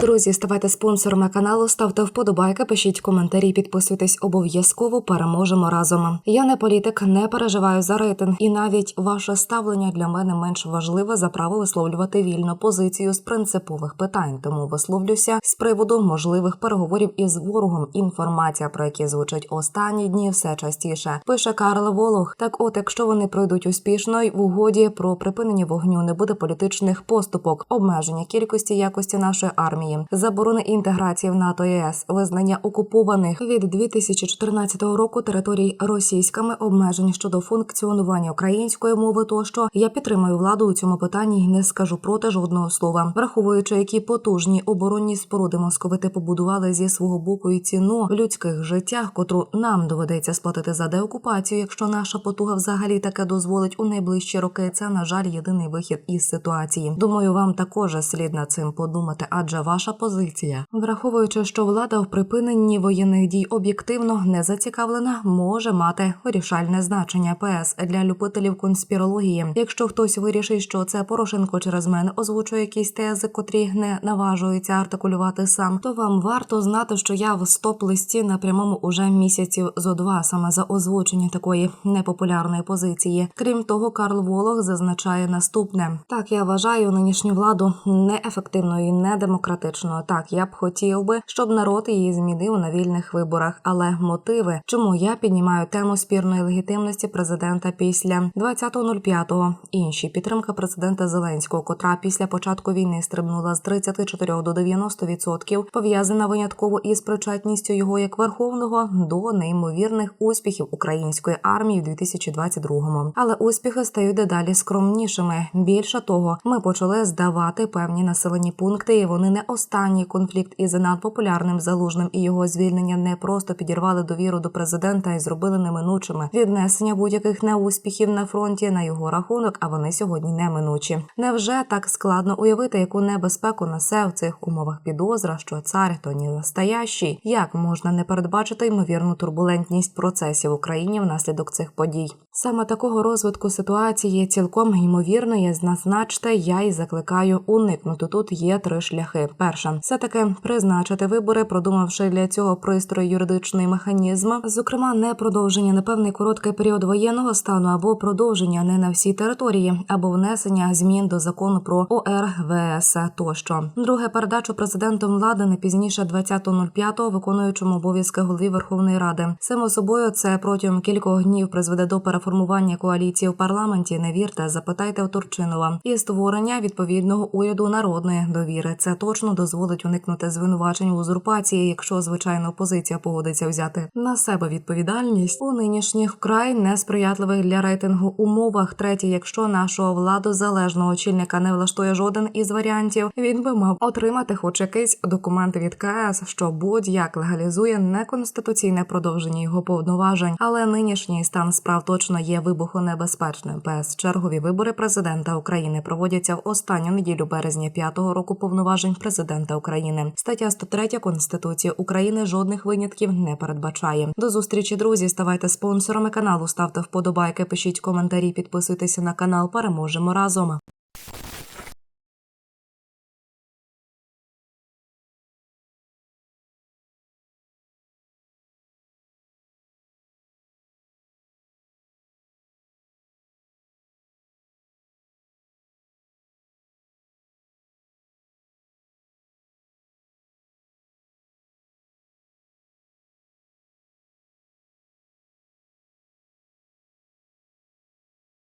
Друзі, ставайте спонсорами каналу, ставте вподобайки, пишіть коментарі, підписуйтесь обов'язково. Переможемо разом. Я не політик, не переживаю за рейтинг, і навіть ваше ставлення для мене менш важливе за право висловлювати вільну позицію з принципових питань. Тому висловлюся з приводу можливих переговорів із ворогом. Інформація про які звучить останні дні, все частіше пише Карл Волох. Так, от, якщо вони пройдуть успішно, й в угоді про припинення вогню не буде політичних поступок, обмеження кількості якості нашої армії, заборони інтеграції в НАТО ЄС, визнання окупованих від 2014 року територій російськими обмежень щодо функціонування української мови. Тощо я підтримую владу у цьому питанні і не скажу проти жодного слова, враховуючи, які потужні оборонні споруди московити побудували зі свого боку і ціну в людських життях, котру нам доведеться сплатити за деокупацію, якщо наша потуга взагалі таке дозволить у найближчі роки. Це на жаль єдиний вихід із ситуації. Думаю, вам також слід над цим подумати, адже ваша позиція, враховуючи, що влада в припиненні воєнних дій об'єктивно не зацікавлена, може мати вирішальне значення ПС для любителів конспірології. Якщо хтось вирішить, що це Порошенко через мене озвучує якісь тези, котрі не наважується артикулювати сам, то вам варто знати, що я в стоп-листі на прямому уже місяців зо два саме за озвучення такої непопулярної позиції. Крім того, Карл Волох зазначає наступне: так я вважаю нинішню владу неефективною і недемократичною. Так я б хотів би, щоб народ її змінив на вільних виборах. Але мотиви, чому я піднімаю тему спірної легітимності президента після 20.05, інші підтримка президента Зеленського, котра після початку війни стрибнула з 34 до 90%, пов'язана винятково із причетністю його як верховного до неймовірних успіхів української армії в 2022-му. Але успіхи стають дедалі скромнішими. Більше того, ми почали здавати певні населені пункти, і вони не останній конфлікт із надпопулярним залужним і його звільнення не просто підірвали довіру до президента і зробили неминучими віднесення будь-яких неуспіхів на фронті на його рахунок. А вони сьогодні неминучі. Невже так складно уявити, яку небезпеку несе в цих умовах підозра, що цар то не настоящий? Як можна не передбачити ймовірну турбулентність процесів в Україні внаслідок цих подій? Саме такого розвитку ситуації цілком ймовірної зазначте, я й закликаю уникнути. Тут є три шляхи. Перше, все таки призначити вибори, продумавши для цього пристрої юридичний механізм, зокрема, не продовження на певний короткий період воєнного стану або продовження не на всій території, або внесення змін до закону про ОРВС тощо. Друге передачу президентом влади не пізніше 20.05 виконуючому обов'язки голові Верховної Ради. Само собою, це протягом кількох днів призведе до переформування коаліції в парламенті. Не вірте, запитайте у Турчинова і створення відповідного уряду народної довіри. Це точно дозволить уникнути звинувачень узурпації, якщо звичайно опозиція погодиться взяти на себе відповідальність у нинішніх вкрай несприятливих для рейтингу умовах. Третє, якщо нашого владу залежного очільника не влаштує жоден із варіантів, він би мав отримати хоч якийсь документ від КС, що будь-як легалізує неконституційне продовження його повноважень. Але нинішній стан справ точно є вибухонебезпечним. ПС чергові вибори президента України проводяться в останню неділю березня п'ятого року повноважень президента України. Стаття 103 Конституції України жодних винятків не передбачає. До зустрічі, друзі. Ставайте спонсорами каналу, ставте вподобайки, пишіть коментарі, підписуйтеся на канал. Переможемо разом.